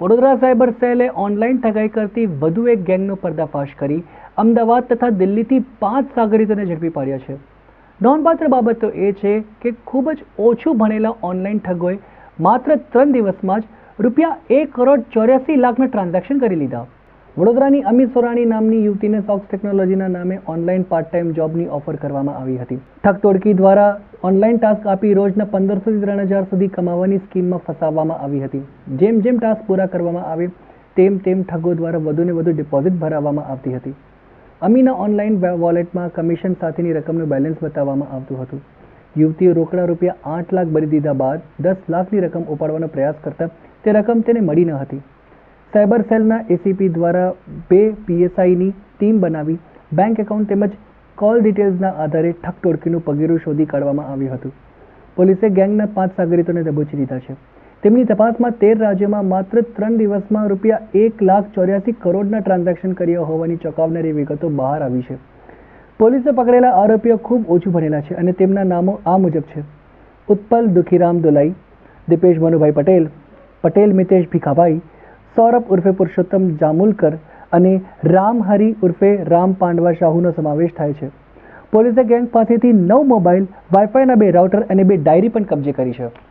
Vadodara cyber સેલે online ઠગાઈ કરતી વધુ એક ગેંગનો પર્દાફાશ કરી અમદાવાદ તથા દિલ્હીથી પાંચ સાગરિતોને ઝડપી પાડ્યા છે. નોંધપાત્ર બાબત તો એ છે કે ખૂબ જ ઓછું ભણેલા ઓનલાઈન ઠગોએ માત્ર ત્રણ દિવસમાં જ રૂપિયા એક કરોડ ચોર્યાસી લાખના ટ્રાન્ઝેક્શન કરી લીધા. વડોદરાની અમિત સોરાણી નામની યુવતીને સોક્સ ટેકનોલોજીના નામે ઓનલાઈન પાર્ટ ટાઈમ જોબની ઓફર કરવામાં આવી હતી. ઠગતોડકી દ્વારા ઓનલાઈન ટાસ્ક આપી રોજના પંદરસોથી ત્રણ હજાર સુધી કમાવાની સ્કીમમાં ફસાવવામાં આવી હતી. જેમ જેમ ટાસ્ક પૂરા કરવામાં આવે, તેમ તેમ ઠગો દ્વારા વધુને વધુ ડિપોઝિટ ભરાવવામાં આવતી હતી. અમીના ઓનલાઈન વોલેટમાં કમિશન સાથેની રકમનું બેલેન્સ બતાવવામાં આવતું હતું. યુવતીએ રોકડા રૂપિયા આઠ લાખ ભરી દીધા બાદ દસ લાખની રકમ ઉપાડવાનો પ્રયાસ કરતા તે રકમ તેને મળી ન હતી. સાયબર સેલના એસીપી દ્વારા બે પીએસઆઈની ટીમ બનાવી બેંક એકાઉન્ટ તેમજ કોલ ડિટેલ્સના આધારે ઠગ ટોળકીનું પગેરું શોધી કાઢવામાં આવ્યું હતું. પોલીસે ગેંગના પાંચ સાગરીતોને દબોચી લીધા છે. તેમની તપાસમાં તેર રાજ્યોમાં માત્ર ત્રણ દિવસમાં રૂપિયા એક લાખ ચોર્યાસી કરોડના ટ્રાન્ઝેક્શન કર્યા હોવાની ચોંકાવનારી વિગતો બહાર આવી છે. પોલીસે પકડેલા આરોપીઓ ખૂબ ઓછું ભણેલા છે અને તેમના નામો આ મુજબ છે. ઉત્પલ દુખીરામ દુલાઈ, દીપેશ મનુભાઈ પટેલ પટેલ મિતેશ ભીખાભાઈ સૌરભ ઉર્ફે પુરુષોત્તમ જામુલકર અને રામહરી ઉર્ફે રામ પાંડવા શાહુનો સમાવેશ થાય છે. પોલીસે ગેંગ પાસેથી નવ મોબાઈલ, વાઈફાઈના બે રાઉટર અને બે ડાયરી પણ કબજે કરી છે.